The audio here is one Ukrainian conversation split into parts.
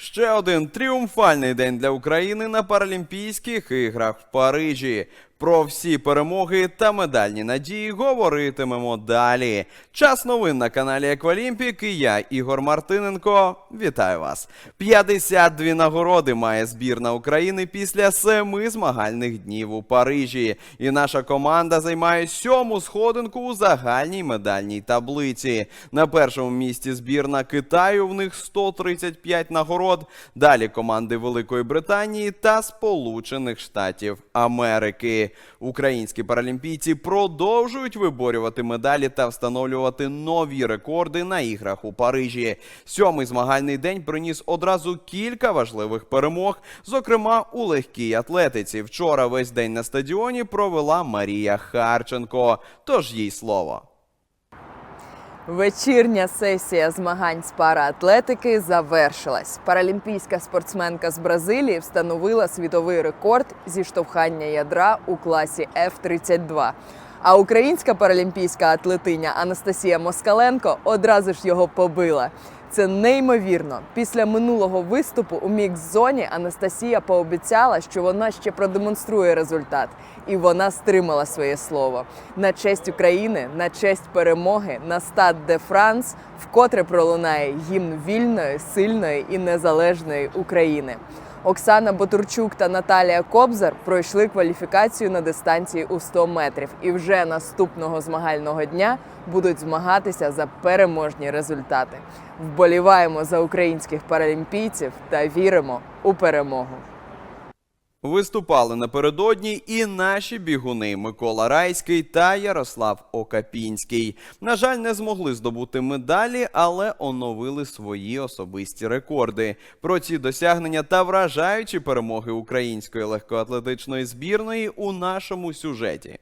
Ще один тріумфальний день для України на Паралімпійських іграх в Парижі. Про всі перемоги та медальні надії говоритимемо далі. Час новин на каналі Еквалімпік і я, Ігор Мартиненко. Вітаю вас. 52 нагороди має збірна України після семи змагальних днів у Парижі. І наша команда займає сьому сходинку у загальній медальній таблиці. На першому місці збірна Китаю. В них 135 нагород. Далі команди Великої Британії та Сполучених Штатів Америки. Українські паралімпійці продовжують виборювати медалі та встановлювати нові рекорди на іграх у Парижі. Сьомий змагальний день приніс одразу кілька важливих перемог, зокрема у легкій атлетиці. Вчора весь день на стадіоні провела Марія Харченко. Тож їй слово. Вечірня сесія змагань з параатлетики завершилась. Паралімпійська спортсменка з Бразилії встановила світовий рекорд зі штовхання ядра у класі F-32. А українська паралімпійська атлетиня Анастасія Москаленко одразу ж його побила. Це неймовірно. Після минулого виступу у мікс-зоні Анастасія пообіцяла, що вона ще продемонструє результат, і вона стримала своє слово. На честь України, на честь перемоги, на стад де Франс вкотре пролунає гімн вільної, сильної і незалежної України. Оксана Ботурчук та Наталія Кобзар пройшли кваліфікацію на дистанції у 100 метрів і вже наступного змагального дня будуть змагатися за переможні результати. Вболіваємо за українських паралімпійців та віримо у перемогу. Виступали напередодні і наші бігуни Микола Райський та Ярослав Окапінський. На жаль, не змогли здобути медалі, але оновили свої особисті рекорди. Про ці досягнення та вражаючі перемоги української легкоатлетичної збірної у нашому сюжеті.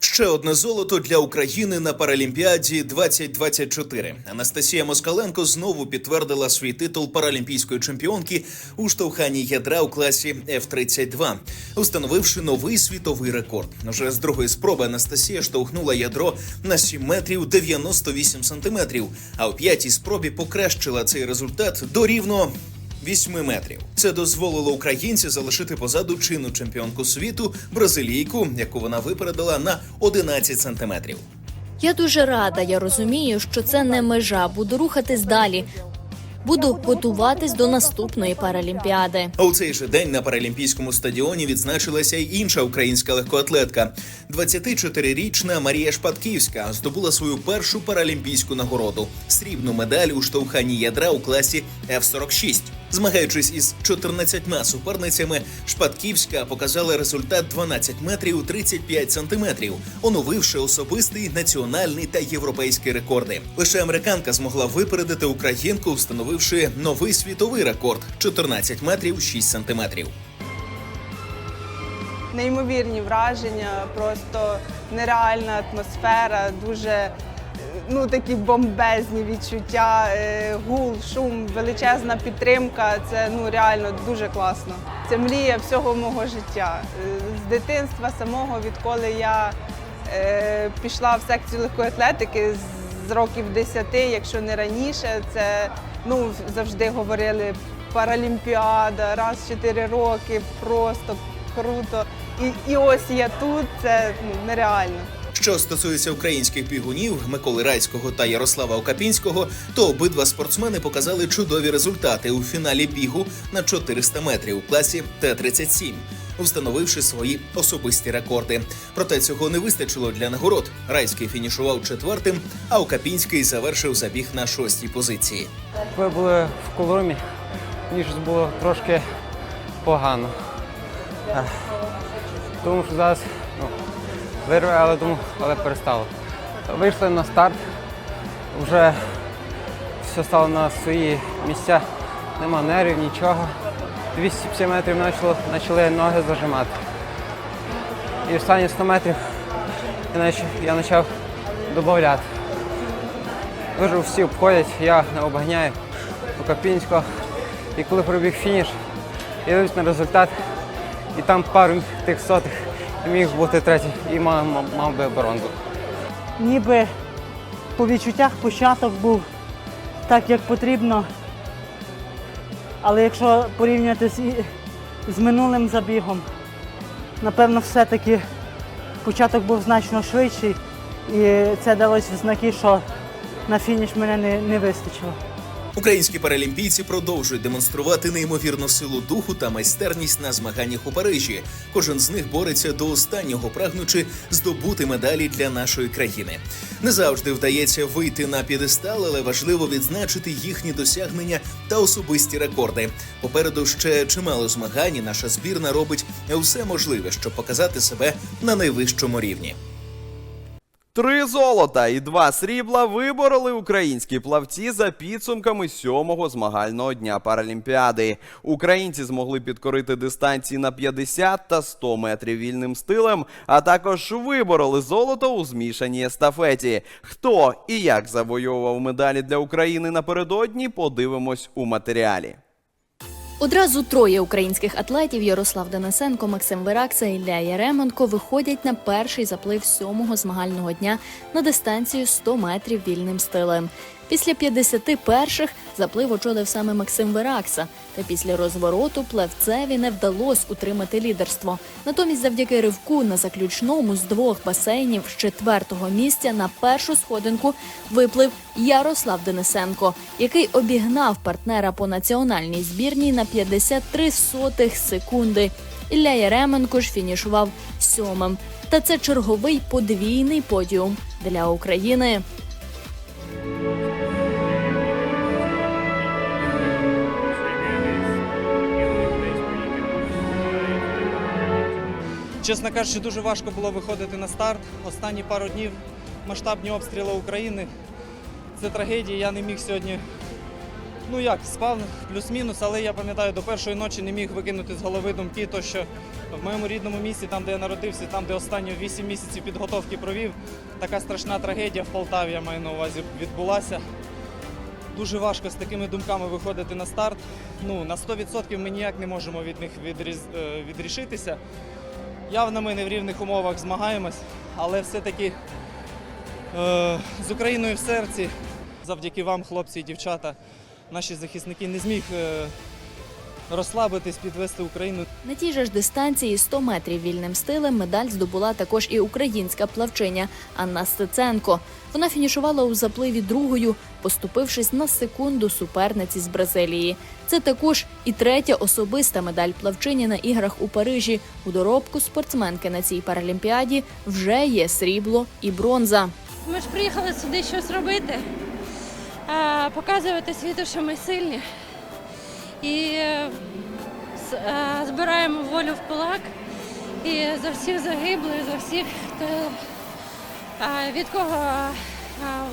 Ще одне золото для України на Паралімпіаді 2024. Анастасія Москаленко знову підтвердила свій титул паралімпійської чемпіонки у штовханні ядра у класі F-32, установивши новий світовий рекорд. Уже з другої спроби Анастасія штовхнула ядро на 7 метрів 98 сантиметрів, а у п'ятій спробі покращила цей результат до рівно 8 метрів. Це дозволило українці залишити позаду чинну чемпіонку світу бразилійку, яку вона випередила на 11 сантиметрів. Я дуже рада. Я розумію, що це не межа. Буду рухатись далі. Буду готуватись до наступної паралімпіади. А у цей же день на паралімпійському стадіоні відзначилася й інша українська легкоатлетка. 24-річна Марія Шпатківська здобула свою першу паралімпійську нагороду срібну медаль у штовханні ядра у класі F-46. Змагаючись із 14 суперницями, Шпатківська показала результат 12 метрів 35 сантиметрів, оновивши особистий національний та європейський рекорди. Лише американка змогла випередити українку, встановивши новий світовий рекорд 14 метрів 6 сантиметрів. неймовірні враження, просто нереальна атмосфера, дуже ну такі бомбезні відчуття, е, гул, шум, величезна підтримка. Це ну реально дуже класно. Це мрія всього мого життя. Е, З дитинства самого, відколи я е, пішла в секцію легкої атлетики з років 10, якщо не раніше, це ну завжди говорили Паралімпіада, раз в 4 роки, просто круто. І, і ось я тут, це ну, нереально. Що стосується українських бігунів Миколи Райського та Ярослава Окапінського, то обидва спортсмени показали чудові результати у фіналі бігу на 400 метрів у класі Т-37, встановивши свої особисті рекорди. Проте цього не вистачило для нагород. Райський фінішував четвертим, а Окапінський завершив забіг на шостій позиції. Коли були в коломі, щось було трошки погано. Тому що зараз вирве, але думаю, але перестало. Вийшли на старт, вже все стало на свої місця, нема нервів, нічого. 250 метрів почали ноги зажимати. І останні 100 метрів я почав, додати. Дуже всі обходять, я не обганяю у Капінського. І коли пробіг фініш, я дивлюсь на результат, і там пару тих сотих міг бути третій і мав, мав, би бронзу. ніби по відчуттях початок був так, як потрібно. Але якщо порівнювати з, з минулим забігом, напевно, все-таки початок був значно швидший, і це далось в знаки, що на фініш мене не, не вистачило. Українські паралімпійці продовжують демонструвати неймовірну силу духу та майстерність на змаганнях у Парижі. Кожен з них бореться до останнього, прагнучи здобути медалі для нашої країни. Не завжди вдається вийти на п'єдестал, але важливо відзначити їхні досягнення та особисті рекорди. Попереду ще чимало змагань. Наша збірна робить все можливе, щоб показати себе на найвищому рівні. Три золота і два срібла вибороли українські плавці за підсумками сьомого змагального дня Паралімпіади. Українці змогли підкорити дистанції на 50 та 100 метрів вільним стилем, а також вибороли золото у змішаній естафеті. Хто і як завойовував медалі для України напередодні, подивимось у матеріалі. Одразу троє українських атлетів Ярослав Денисенко, Максим Веракса і Ілля Яременко виходять на перший заплив сьомого змагального дня на дистанцію 100 метрів вільним стилем. Після 51-х заплив очолив саме Максим Веракса. Та після розвороту плевцеві не вдалося утримати лідерство. Натомість, завдяки ривку на заключному з двох басейнів з четвертого місця на першу сходинку виплив Ярослав Денисенко, який обігнав партнера по національній збірній на 53 сотих секунди. Ілля Яременко ж фінішував сьомим. Та це черговий подвійний подіум для України. Чесно кажучи, дуже важко було виходити на старт. Останні пару днів масштабні обстріли України. Це трагедія. Я не міг сьогодні. Ну як, спав плюс-мінус, але я пам'ятаю, до першої ночі не міг викинути з голови думки, то що в моєму рідному місті, там, де я народився, там, де останні 8 місяців підготовки провів, така страшна трагедія в Полтаві, я маю на увазі, відбулася. Дуже важко з такими думками виходити на старт. Ну, на 100% ми ніяк не можемо від них відріз... е, відрішитися. Явно ми не в рівних умовах змагаємось, але все-таки е, з Україною в серці, завдяки вам, хлопці і дівчата, наші захисники не зміг е, розслабитись, підвести Україну На тій же ж дистанції 100 метрів вільним стилем медаль здобула також і українська плавчиня Анна Стеценко. Вона фінішувала у запливі другою, поступившись на секунду суперниці з Бразилії. Це також і третя особиста медаль плавчині на іграх у Парижі. У доробку спортсменки на цій паралімпіаді вже є срібло і бронза. Ми ж приїхали сюди щось робити, показувати світу, що ми сильні. І е, е, збираємо волю в кулак. І за всіх загиблих, за всіх, хто, від кого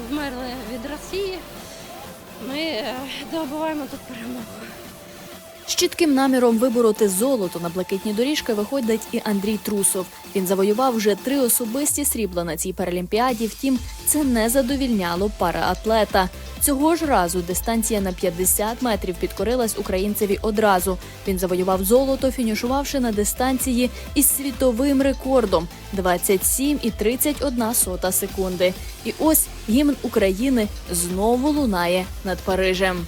вмерли від Росії, ми е, добуваємо тут перемогу. З чітким наміром вибороти золото на блакитні доріжки виходить і Андрій Трусов. Він завоював вже три особисті срібла на цій паралімпіаді. Втім, це не задовільняло параатлета. Цього ж разу дистанція на 50 метрів підкорилась українцеві одразу. Він завоював золото, фінішувавши на дистанції із світовим рекордом 27,31 сота секунди. І ось гімн України знову лунає над Парижем.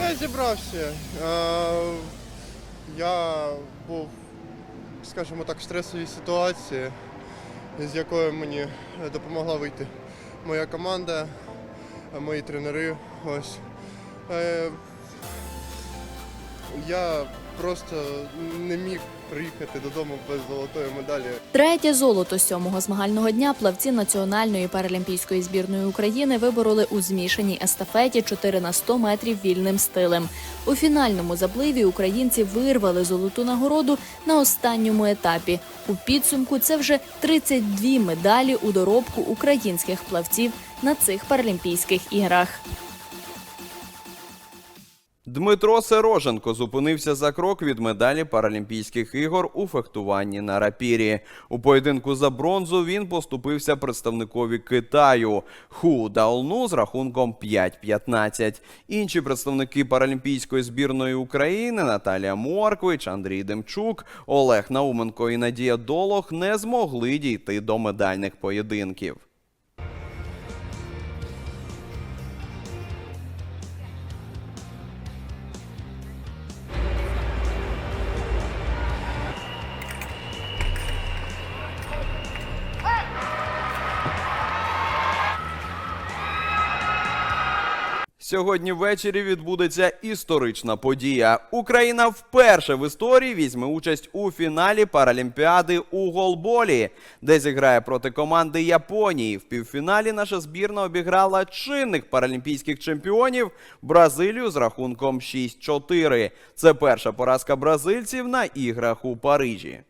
Я зібрався. Е, Я був, скажімо так, в стресовій ситуації, з якої мені допомогла вийти моя команда, е, мої тренери. Ось. Я просто не міг приїхати додому без золотої медалі. Третє золото сьомого змагального дня плавці національної паралімпійської збірної України вибороли у змішаній естафеті 4 на 100 метрів вільним стилем. У фінальному запливі українці вирвали золоту нагороду на останньому етапі. У підсумку це вже 32 медалі у доробку українських плавців на цих паралімпійських іграх. Дмитро Сероженко зупинився за крок від медалі Паралімпійських ігор у фехтуванні на рапірі. У поєдинку за бронзу він поступився представникові Китаю Ху Даолну з рахунком 5-15. Інші представники паралімпійської збірної України Наталія Морквич, Андрій Демчук, Олег Науменко і Надія Долох не змогли дійти до медальних поєдинків. Сьогодні ввечері відбудеться історична подія. Україна вперше в історії візьме участь у фіналі Паралімпіади у голболі, де зіграє проти команди Японії. В півфіналі наша збірна обіграла чинних паралімпійських чемпіонів Бразилію з рахунком 6-4. Це перша поразка бразильців на іграх у Парижі.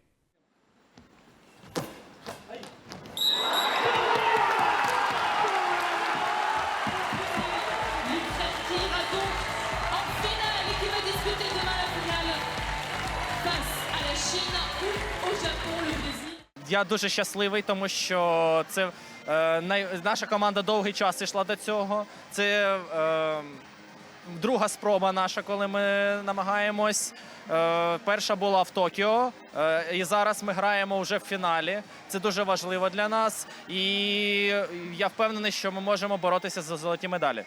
Я дуже щасливий, тому що це е, наша команда довгий час йшла до цього. Це е, друга спроба наша, коли ми намагаємось. Е, перша була в Токіо, е, і зараз ми граємо вже в фіналі. Це дуже важливо для нас, і я впевнений, що ми можемо боротися за золоті медалі.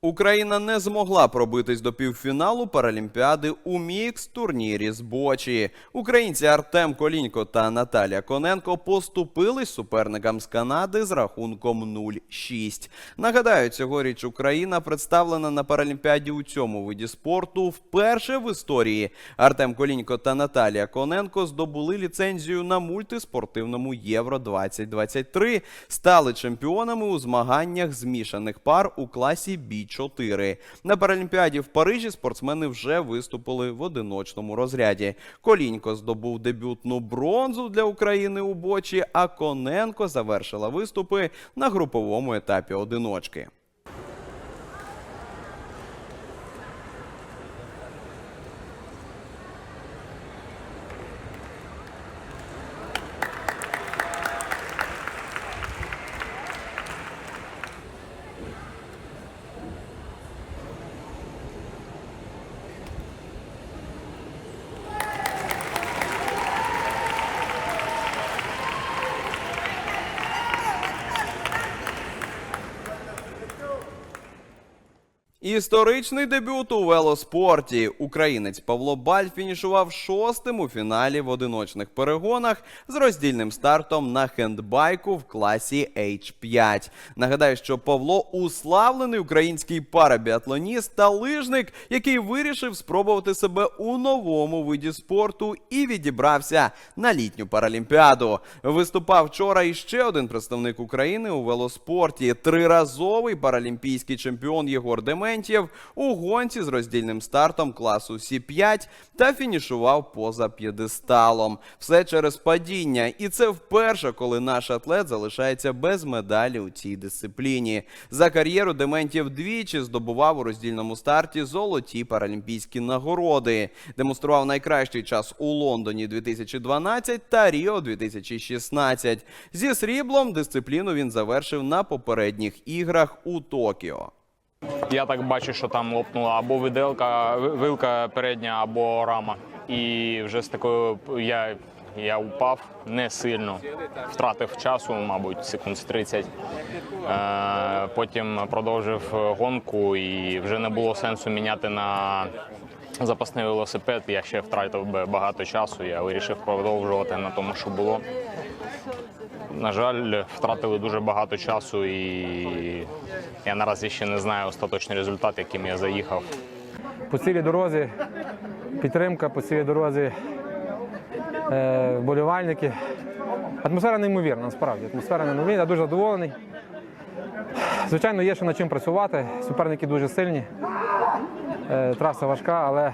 Україна не змогла пробитись до півфіналу Паралімпіади у мікс турнірі з бочі. Українці Артем Колінько та Наталія Коненко поступились суперникам з Канади з рахунком 0-6. Нагадаю, цьогоріч Україна представлена на Паралімпіаді у цьому виді спорту вперше в історії. Артем Колінько та Наталія Коненко здобули ліцензію на мультиспортивному Євро 2023, стали чемпіонами у змаганнях змішаних пар у класі Бі-4. На Паралімпіаді в Парижі спортсмени вже виступили в одиночному розряді. Колінько здобув дебютну бронзу для України у бочі, а Коненко завершила виступи на груповому етапі одиночки. Історичний дебют у велоспорті. Українець Павло Баль фінішував шостим у фіналі в одиночних перегонах з роздільним стартом на хендбайку в класі H5. Нагадаю, що Павло уславлений український парабіатлоніст та лижник, який вирішив спробувати себе у новому виді спорту і відібрався на літню паралімпіаду. Виступав вчора іще один представник України у велоспорті. Триразовий паралімпійський чемпіон Єгор Дементєв у гонці з роздільним стартом класу Сі5 та фінішував поза п'єдесталом. Все через падіння. І це вперше, коли наш атлет залишається без медалі у цій дисципліні. За кар'єру Дементєв двічі здобував у роздільному старті золоті паралімпійські нагороди. Демонстрував найкращий час у Лондоні 2012 та Ріо 2016. Зі сріблом дисципліну він завершив на попередніх іграх у Токіо. Я так бачу, що там лопнула або виделка, вилка передня, або рама. І вже з такою я, я упав не сильно, втратив часу, мабуть, секунд з 30. Е, потім продовжив гонку і вже не було сенсу міняти на запасний велосипед. Я ще втратив багато часу. Я вирішив продовжувати на тому, що було. На жаль, втратили дуже багато часу, і я наразі ще не знаю остаточний результат, яким я заїхав. По цілій дорозі підтримка, по цілій дорозі е, вболівальники. Атмосфера неймовірна, насправді. Атмосфера неймовірна, я дуже задоволений. Звичайно, є ще над чим працювати. Суперники дуже сильні. Е, траса важка, але,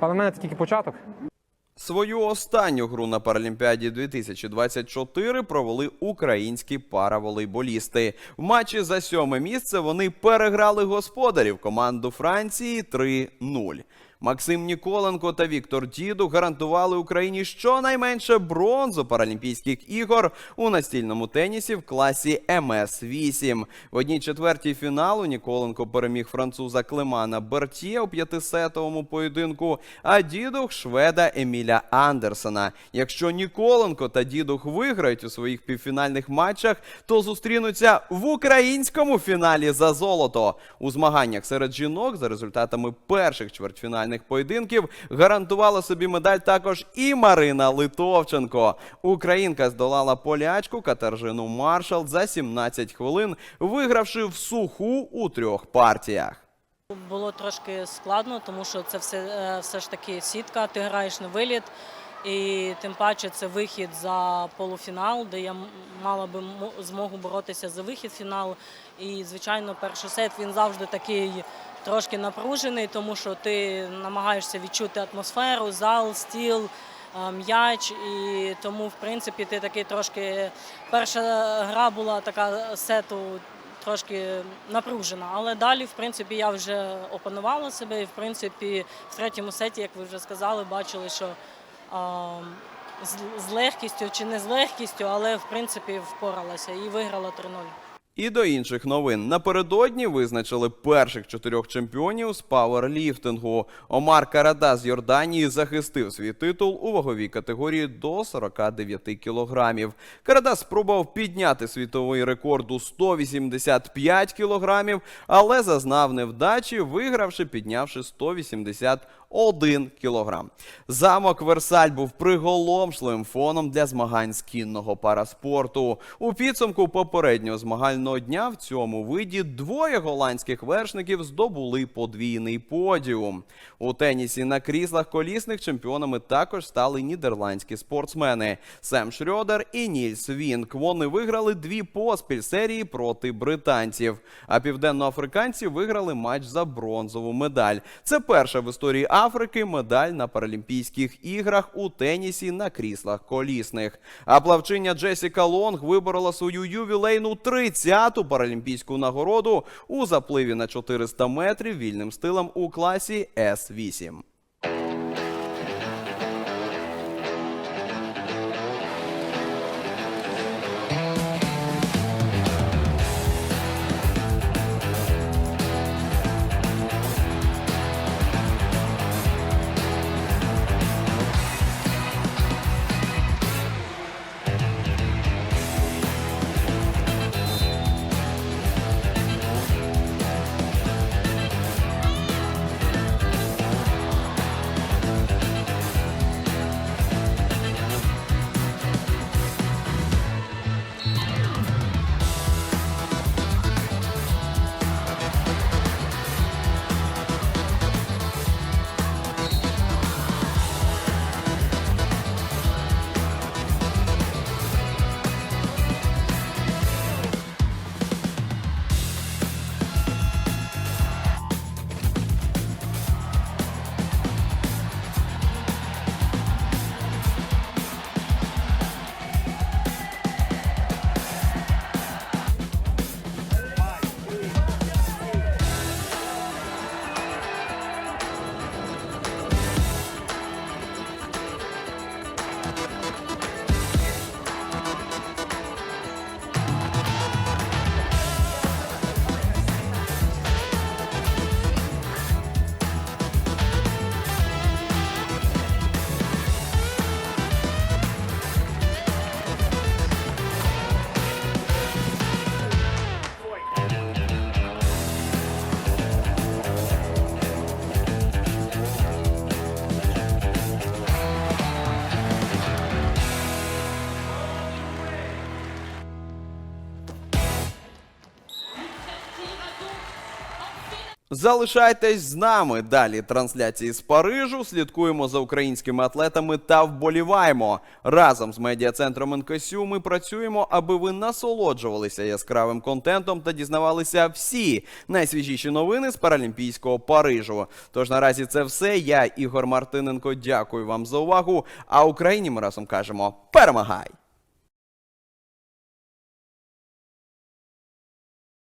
але в мене це тільки початок. Свою останню гру на Паралімпіаді 2024 провели українські параволейболісти. В матчі за сьоме місце вони переграли господарів команду Франції 3-0. Максим Ніколенко та Віктор Діду гарантували Україні щонайменше бронзу Паралімпійських ігор у настільному тенісі в класі МС-8. В одній четвертій фіналу Ніколенко переміг француза Клемана Бертє у п'ятисетовому поєдинку, а Дідух шведа Еміля Андерсена. Якщо Ніколенко та Дідух виграють у своїх півфінальних матчах, то зустрінуться в українському фіналі за золото. У змаганнях серед жінок за результатами перших чвертьфінальних поєдинків гарантувала собі медаль також і Марина Литовченко. Українка здолала полячку Катержину Маршал за 17 хвилин, вигравши в суху у трьох партіях. Було трошки складно, тому що це все, е, все ж таки сітка, ти граєш на виліт. І тим паче це вихід за полуфінал, де я мала би змогу боротися за вихід в фінал. І, звичайно, перший сет він завжди такий трошки напружений, тому що ти намагаєшся відчути атмосферу, зал, стіл, е, м'яч. І тому, в принципі, ти такий трошки. Перша гра була така сету трошки напружена. Але далі, в принципі, я вже опанувала себе. І, в принципі, в третьому сеті, як ви вже сказали, бачили, що а, з, з легкістю чи не з легкістю, але в принципі впоралася і виграла 3-0. І до інших новин напередодні визначили перших чотирьох чемпіонів з пауерліфтингу. Омар Карада з Йорданії захистив свій титул у ваговій категорії до 49 кілограмів. Карада спробував підняти світовий рекорд у 185 кілограмів, але зазнав невдачі, вигравши, піднявши 181 кілограм. Замок Версаль був приголомшливим фоном для змагань з кінного параспорту. У підсумку попереднього змагального дня в цьому виді двоє голландських вершників здобули подвійний подіум. У тенісі на кріслах колісних чемпіонами також стали нідерландські спортсмени Сем Шрьодер і Нільс Вінк. Вони виграли дві поспіль серії проти британців. А південноафриканці виграли матч за бронзову медаль. Це перша в історії Африки медаль на Паралімпійських іграх у тенісі на кріслах колісних. А плавчиня Джесіка Лонг виборола свою ювілейну 30-ту паралімпійську нагороду у запливі на 400 метрів вільним стилем у класі С8. Залишайтесь з нами. Далі трансляції з Парижу. Слідкуємо за українськими атлетами та вболіваємо. Разом з медіа-центром НКСЮ ми працюємо, аби ви насолоджувалися яскравим контентом та дізнавалися всі найсвіжіші новини з Паралімпійського Парижу. Тож наразі це все. Я, Ігор Мартиненко, дякую вам за увагу. А Україні ми разом кажемо: перемагай!